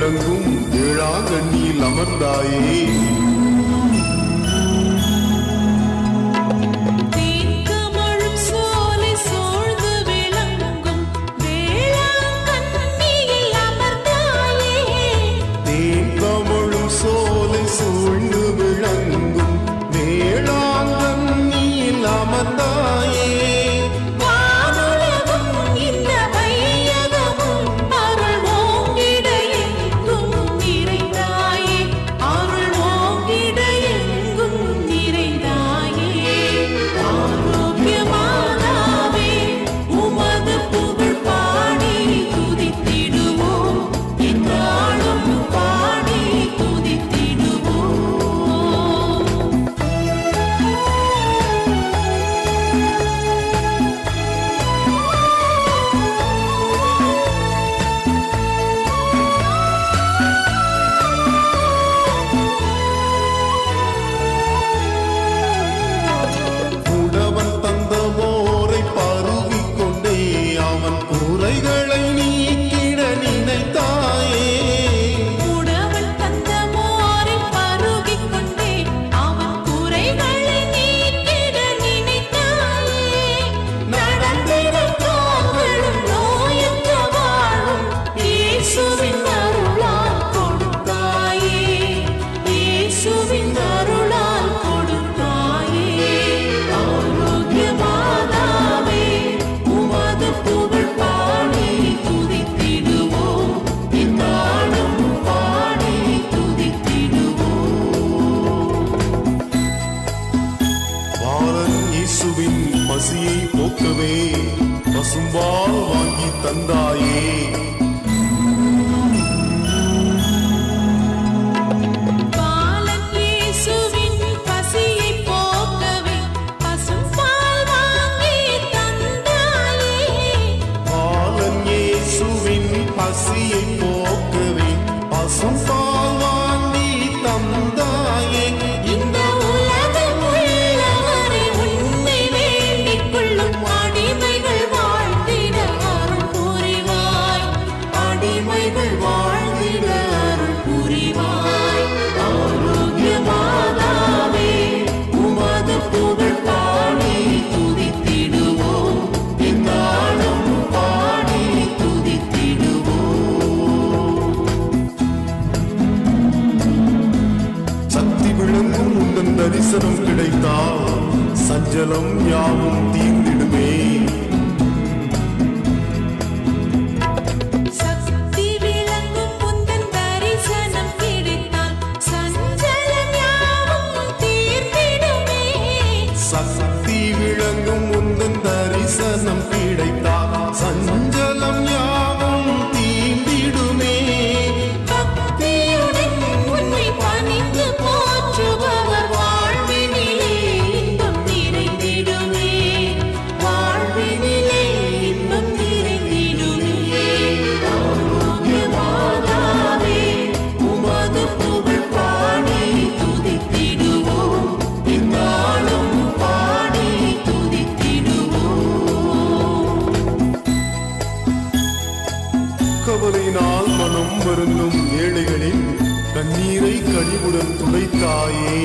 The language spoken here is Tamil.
முழங்கும் விழாகண்ணியில் அமர்ந்தாயே இயேசுவின் பசியை போக்கவே பசும்பால் வாங்கி தந்தாயே. பிள்ளைகள் வாழ்ந்திட அருள் புரிவாய். ஆரோக்கிய மாதாவே உமது புகழ் பாடி துதித்திடுவோம். எந்தாலும் தரிசனம் கிடைத்தால் சஞ்சலம் யாவும் தீர்வு தரிசனம் கிடைத்தார் கருணையினால் மனம் வருந்தும் ஏழைகளின் கண்ணீரை கழிவுடன் துடைத்தாயே.